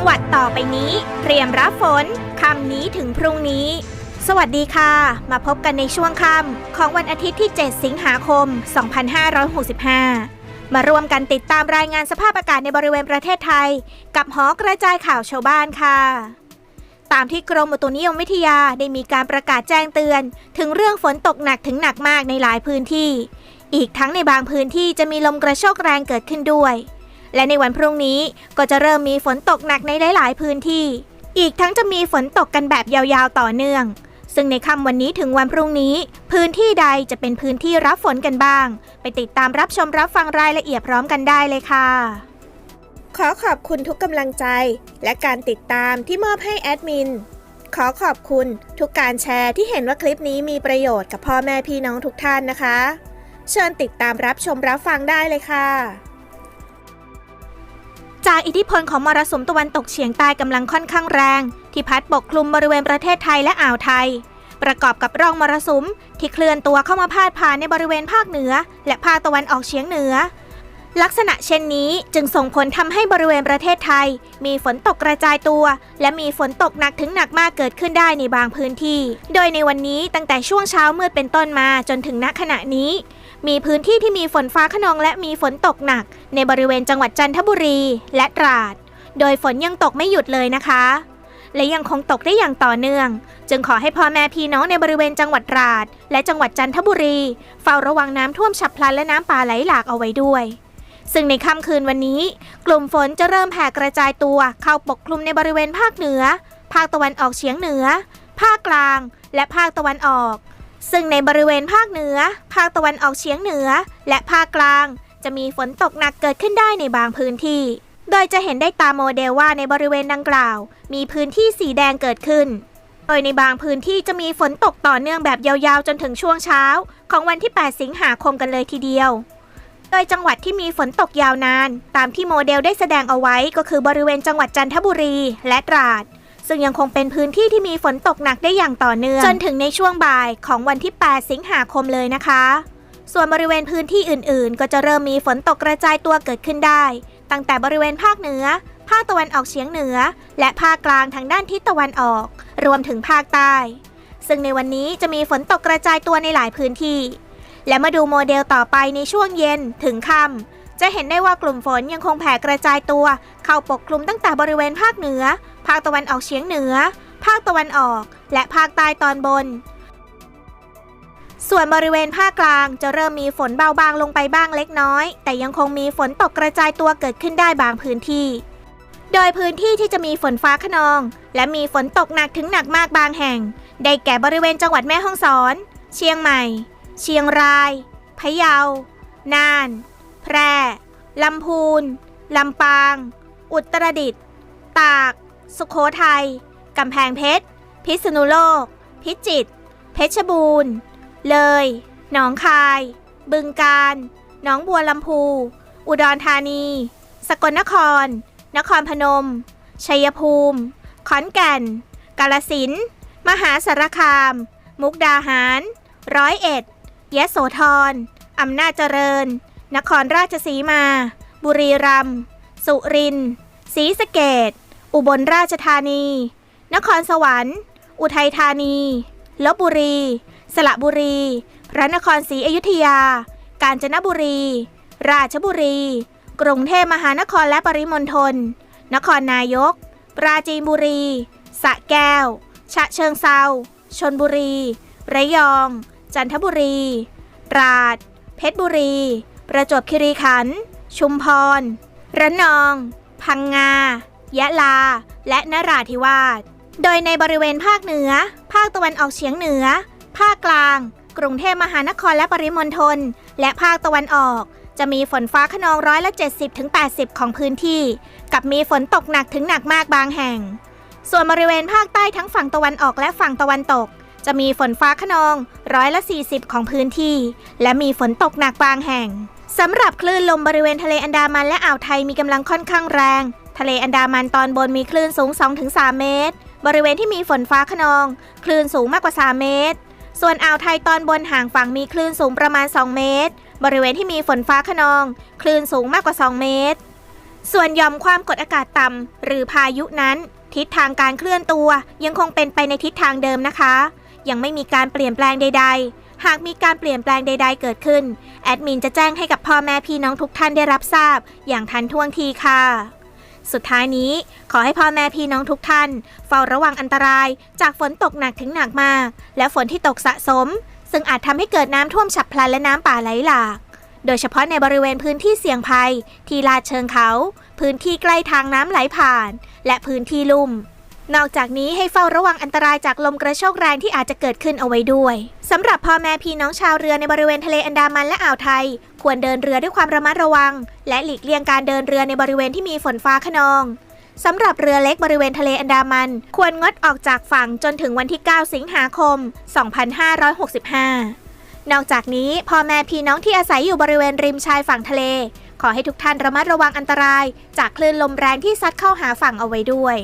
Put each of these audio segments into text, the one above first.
งหวัดต่อไปนี้ เตรียมรับฝนคำนี้ถึงพรุ่งนี้ สวัสดีค่ะ มาพบกันในช่วงค่ำของวันอาทิตย์ที่ 7 สิงหาคม 2565 มาร่วมกันติดตามรายงานสภาพอากาศในบริเวณประเทศไทย กับหอกระจายข่าวชาวบ้านค่ะตามที่กรมอุตุนิยมวิทยาได้มีการประกาศแจ้งเตือน ถึงเรื่องฝนตกหนักถึงหนักมากในหลายพื้นที่ อีกทั้งในบางพื้นที่จะมีลมกระโชกแรงเกิดขึ้นด้วย และในวันพรุ่งนี้ก็จะเริ่มมีฝนตกหนักในหลาย ๆ พื้นที่ อีกทั้งจะมีฝนตกกันแบบยาวๆต่อเนื่อง ซึ่งในค่ำวันนี้ถึงวันพรุ่งนี้ พื้นที่ใดจะเป็นพื้นที่รับฝนกันบ้าง ไปติดตามรับชมรับฟังรายละเอียดพร้อมกันได้เลยค่ะ ขอขอบคุณทุกกำลังใจ และการติดตามที่มอบให้แอดมินขอขอบคุณทุกการแชร์ที่เห็นว่าคลิปนี้มีประโยชน์กับพ่อแม่พี่น้องทุกท่านนะคะ เชิญติดตามรับชมรับฟังได้เลยค่ะ จากอิทธิพลของมรสุมตะวันตกเฉียงใต้กำลังค่อนข้างแรง ที่พัดปกคลุมบริเวณประเทศไทยและอ่าวไทย ประกอบกับร่องมรสุมที่เคลื่อนตัวเข้ามาพาดผ่านในบริเวณภาคเหนือ และภาคตะวันออกเฉียงเหนือ ลักษณะเช่นนี้จึงส่งผลทำให้บริเวณประเทศไทย มีฝนตกกระจายตัว และมีฝนตกหนักถึงหนักมากเกิดขึ้นได้ในบางพื้นที่ โดยในวันนี้ตั้งแต่ช่วงเช้ามืดเป็นต้นมาจนถึงณขณะนี้ มีพื้นที่ที่มีฝนฟ้าขนองและมีฝนตกหนัก ในบริเวณจังหวัดจันทบุรี และตราด โดยฝนยังตกไม่หยุดเลยนะคะ และยังคงตกได้อย่างต่อเนื่อง จึงขอให้พ่อแม่พี่น้องในบริเวณจังหวัดตราด และจังหวัดจันทบุรี เฝ้าระวังน้ำท่วมฉับพลันและน้ำป่าไหลหลากเอาไว้ด้วย ซึ่งในค่ำคืนวันนี้ กลุ่มฝนจะเริ่มแผ่กระจายตัวเข้าปกคลุมในบริเวณภาคเหนือ ภาคตะวันออกเฉียงเหนือ ภาคกลาง และภาคตะวันออก ซึ่งในบริเวณภาคเหนือ ภาคตะวันออกเฉียงเหนือ และภาคกลาง จะมีฝนตกหนักเกิดขึ้นได้ในบางพื้นที่ โดยจะเห็นได้ตามโมเดลว่าในบริเวณดังกล่าว มีพื้นที่สีแดงเกิดขึ้น โดยในบางพื้นที่จะมีฝนตกต่อเนื่องแบบยาวๆ จนถึงช่วงเช้า ของวันที่ 8 สิงหาคมกันเลยทีเดียว โดยจังหวัดที่มีฝนตกยาวนาน ตามที่โมเดลได้แสดงเอาไว้ก็คือบริเวณจังหวัดจันทบุรีและตราด ซึ่งยังคงเป็นพื้นที่ที่มีฝนตกหนักได้อย่างต่อเนื่องจนถึงในช่วงบ่ายของวันที่ 8 สิงหาคมเลยนะคะ ส่วนบริเวณพื้นที่อื่น ๆ ก็จะเริ่มมีฝนตกกระจายตัวเกิดขึ้นได้ ตั้งแต่บริเวณภาคเหนือ ภาคตะวันออกเฉียงเหนือ และภาคกลางทางด้านทิศตะวันออก รวมถึงภาคใต้ ซึ่งในวันนี้จะมีฝนตกกระจายตัวในหลายพื้นที่ และมาดูโมเดลต่อไปในช่วงเย็นถึงค่ำจะเห็นได้ว่ากลุ่มฝนยังคงแผ่กระจายตัว เข้าปกคลุมตั้งแต่บริเวณภาคเหนือ ภาคตะวันออกเฉียงเหนือ ภาคตะวันออก และภาคใต้ตอนบน ส่วนบริเวณภาคกลางจะเริ่มมีฝนเบาบางลงไปบ้างเล็กน้อย แต่ยังคงมีฝนตกกระจายตัวเกิดขึ้นได้บางพื้นที่ โดยพื้นที่ที่จะมีฝนฟ้าขนอง และมีฝนตกหนักถึงหนักมากบางแห่ง ได้แก่บริเวณจังหวัดแม่ฮ่องสอน เชียงใหม่ เชียงรายพะเยา น่าน แพร่ ลำพูน ลำปาง อุตรดิตถ์ ตาก สุโขทัย กำแพงเพชร พิษณุโลก พิจิตร เพชรบูรณ์ เลย หนองคาย บึงกาฬ หนองบัวลำพู อุดรธานี สกลนคร นครพนม ชัยภูมิ ขอนแก่น กาลสินธุ์มหาสารคาม มุกดาหาร ร้อยเอ็ด ยะโสธร อำนาจเจริญ นครราชสีมา บุรีรัมย์ สุรินทร์ศรีสะเกด อุบลราชธานี นครสวรรค์ อุทัยธานีลบบุรี สระบุรี พระนครศรีอยุธยา กาญจนบุรี ราชบุรี กรุงเทพมหานครและปริมณฑล นครนายก ปราจีนบุรี สะแก้ว ฉะเชิงเซาชนบุรี ระยอง จันทบุรี ตราด เพชรบุรี ประจวบคีรีขันธ์ ชุมพร ระนอง พังงา ยะลา และนราธิวาส โดยในบริเวณภาคเหนือ ภาคตะวันออกเฉียงเหนือ ภาคกลาง กรุงเทพมหานครและปริมณฑล และภาคตะวันออก จะมีฝนฟ้าขนองร้อยละ70ถึง80 ของพื้นที่ กับมีฝนตกหนักถึงหนักมากบางแห่ง ส่วนบริเวณภาคใต้ทั้งฝั่งตะวันออกและฝั่งตะวันตก จะมีฝนฟ้าขนองร้อยละ 40 ของพื้นที่ และมีฝนตกหนักบางแห่งสำหรับคลื่นลมบริเวณทะเลอันดามันและอ่าวไทยมีกำลังค่อนข้างแรง ทะเลอันดามันตอนบนมีคลื่นสูง 2-3 เมตร บริเวณที่มีฝนฟ้าขนอง คลื่นสูงมากกว่า 3 เมตร ส่วนอ่าวไทยตอนบนห่างฝั่งมีคลื่นสูงประมาณ 2 เมตร บริเวณที่มีฝนฟ้าขนอง คลื่นสูงมากกว่า 2 เมตร ส่วนยอมความกดอากาศต่ำหรือพายุนั้น ทิศทางการเคลื่อนตัวยังคงเป็นไปในทิศทางเดิมนะคะ ยังไม่มีการเปลี่ยนแปลงใด ๆหากมีการเปลี่ยนแปลงใด ๆ เกิดขึ้น แอดมินจะแจ้งให้กับพ่อแม่พี่น้องทุกท่านได้รับทราบ อย่างทันท่วงทีค่ะ สุดท้ายนี้ขอให้พ่อแม่พี่น้องทุกท่าน เฝ้าระวังอันตรายจากฝนตกหนักถึงหนักมาก และฝนที่ตกสะสม ซึ่งอาจทำให้เกิดน้ำท่วมฉับพลันและน้ำป่าไหลหลาก โดยเฉพาะในบริเวณพื้นที่เสี่ยงภัย ที่ลาดเชิงเขา พื้นที่ใกล้ทางน้ำไหลผ่าน และพื้นที่ลุ่ม นอกจากนี้ให้เฝ้าระวังอันตรายจากลมกระโชกแรงที่อาจจะเกิดขึ้นเอาไว้ด้วยสำหรับพ่อแม่พี่น้องชาวเรือในบริเวณทะเลอันดามันและอ่าวไทย ควรเดินเรือด้วยความระมัดระวัง และหลีกเลี่ยงการเดินเรือในบริเวณที่มีฝนฟ้าขนองสำหรับเรือเล็กบริเวณทะเลอันดามัน ควรงดออกจากฝั่งจนถึงวันที่ 9 สิงหาคม 2565 นอกจากนี้พ่อแม่พี่น้องที่อาศัยอยู่บริเวณริมชายฝั่งทะเล ขอให้ทุกท่านระมัดระวังอันตราย จากคลื่นลมแรงที่ซัดเข้าหาฝั่งเอาไว้ด้วย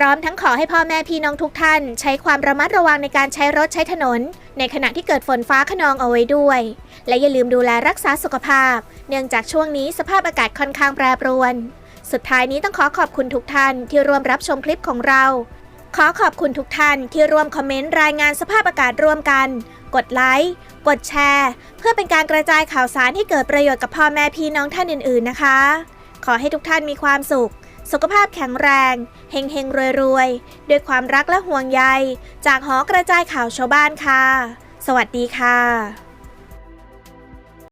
พร้อมทั้งขอให้พ่อแม่พี่น้องทุกท่าน ใช้ความระมัดระวังในการใช้รถใช้ถนน ในขณะที่เกิดฝนฟ้าขนองเอาไว้ด้วย และอย่าลืมดูแลรักษาสุขภาพ เนื่องจากช่วงนี้สภาพอากาศค่อนข้างแปรปรวน สุดท้ายนี้ต้องขอขอบคุณทุกท่านที่ร่วมรับชมคลิปของเรา ขอขอบคุณทุกท่านที่ร่วมคอมเมนต์รายงานสภาพอากาศร่วมกัน กดไลค์กดแชร์ เพื่อเป็นการกระจายข่าวสารให้เกิดประโยชน์กับพ่อแม่พี่น้องท่านอื่น ๆ นะคะ ขอให้ทุกท่านมีความสุข สุขภาพแข็งแรงเฮงเฮงรวยรวยด้วยความรักและห่วงใย จากหอกระจายข่าวชาวบ้านค่ะ สวัสดีค่ะ